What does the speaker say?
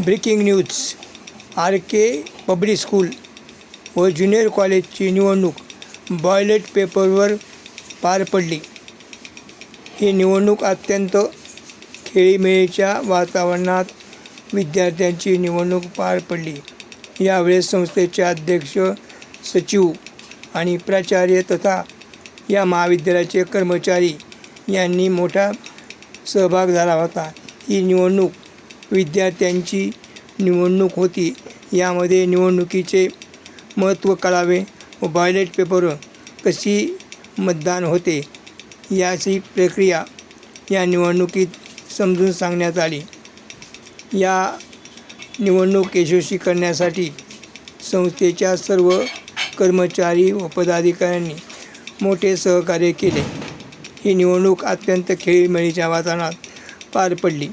Breaking news. R K public school व junior कॉलेजची निवडणूक बॉयलेट पेपरवर पार पडली. ही निवडणूक अत्यंत खेळीमेळीच्या वातावरणात विद्यार्थ्यांची निवडणूक पार पडली. यावेळेस संस्थेचे अध्यक्ष सचिव आणि प्राचार्य तथा या महाविद्यालयाचे कर्मचारी यांनी मोठा सहभाग झाला होता. ही निवडणूक विद्यार्थ्यांची निवडणूक होती. यामध्ये निवडणुकीचे महत्त्व कळावे व बॉयलेट पेपरवर कशी मतदान होते याची प्रक्रिया या निवडणुकीत समजून सांगण्यात आली. या निवडणूक यशस्वी करण्यासाठी संस्थेच्या सर्व कर्मचारी व पदाधिकाऱ्यांनी मोठे सहकार्य केले. ही निवडणूक अत्यंत खेळीमेळीच्या वातावरणात पार पडली.